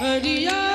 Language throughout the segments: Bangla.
Adios.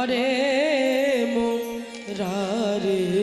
হরে মুরারে হে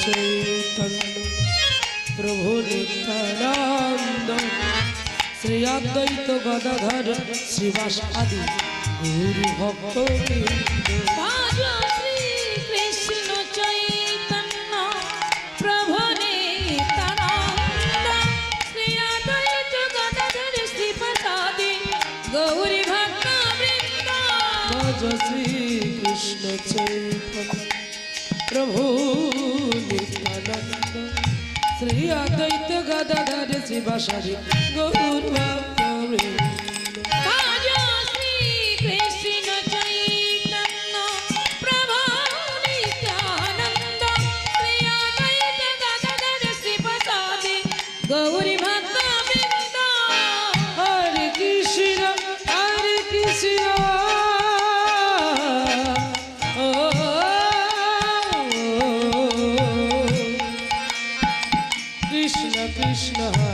চৈতন্য প্রভু নিত্যানন্দ শ্রী অদ্বৈত গদাধর শ্রীবাস আদি গুরু ভক্ত গৌরী ভক্ত শ্রী কৃষ্ণ চৈতন্য প্রভু শ্রী অদ্বৈত গদাধর শিবাসারী গৌর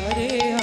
Hare Hare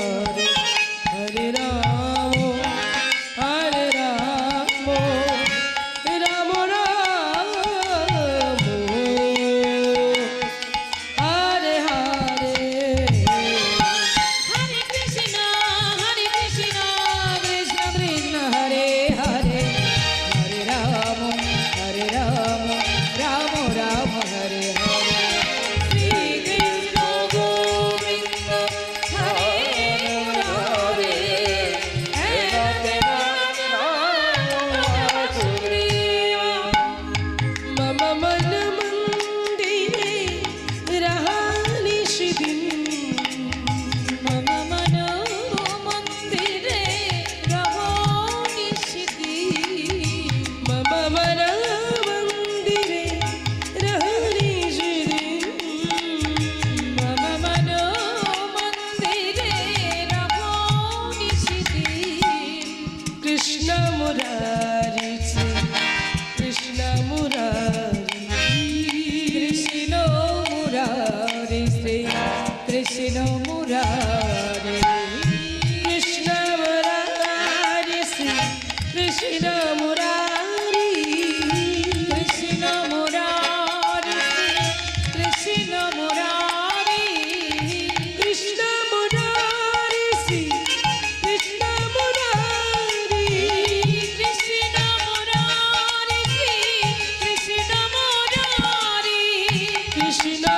কৃষ্ণ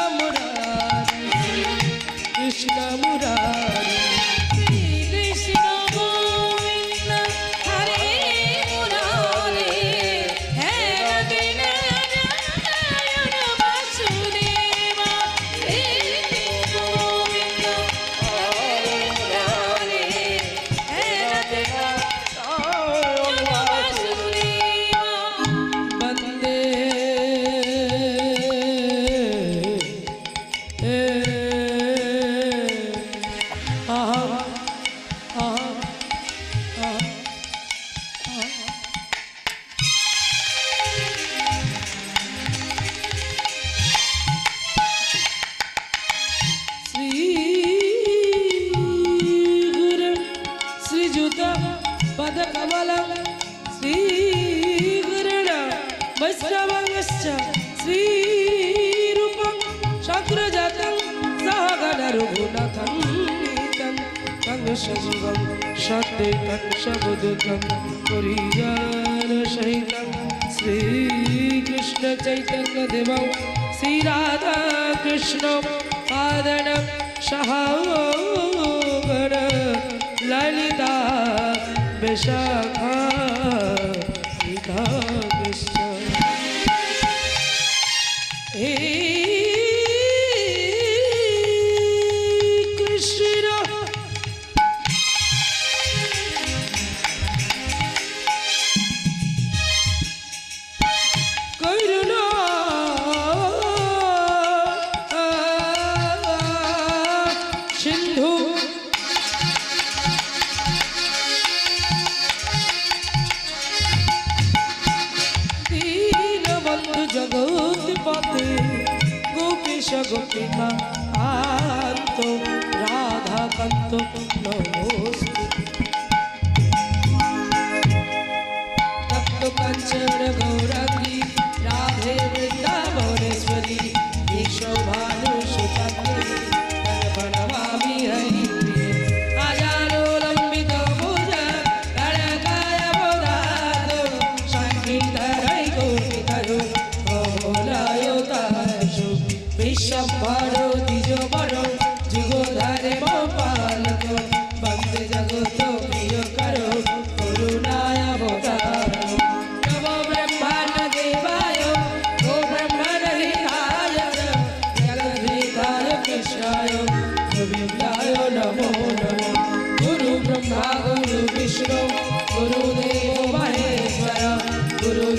সজীবম সত্যৈকং সবদুতম পরিজান সহিতম শ্রীকৃষ্ণ চৈতন্য দেবম শ্রীরাধা কৃষ্ণ পাদন সহগর ললিতা বিশাখা তপ্তকাঞ্চন গৌরাঙ্গী রাধে বৃন্দাবনেশ্বরী বিশ্বভানু সুতাঙ্গী প্রণমামি হরি বিশ্বম্বর দ্বিজ বড় যুগধারে মোপা Guru